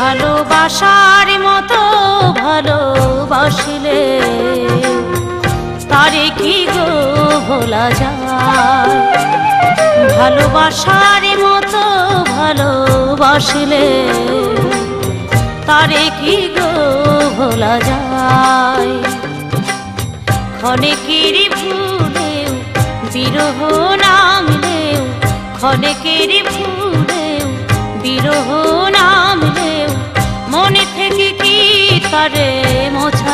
ভালোবাসার মতো ভালোবাসলে। তারে কি গো ভোলা যায়? ভালোবাসার মতো ভালোবাসলে। তারে কি গো ভোলা যায়? ক্ষণেকের ভুলেও বিরহ নামলেও ক্ষণেকের ভুলেও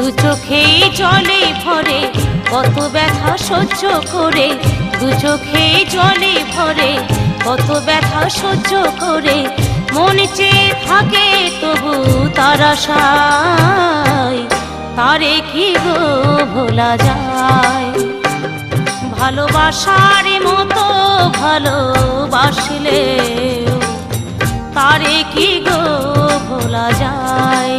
দু চোখেই জলে ভরে, কত ব্যথা সহ্য করে। দু চোখেই জলে ভরে, কত ব্যথা সহ্য করে। মন চেয়ে থাকে তবু তার আশায়, তারে কি গো ভোলা যায়? ভালোবাসার মতো ভালোবাসলে, তারে কি গো ভোলা যায়?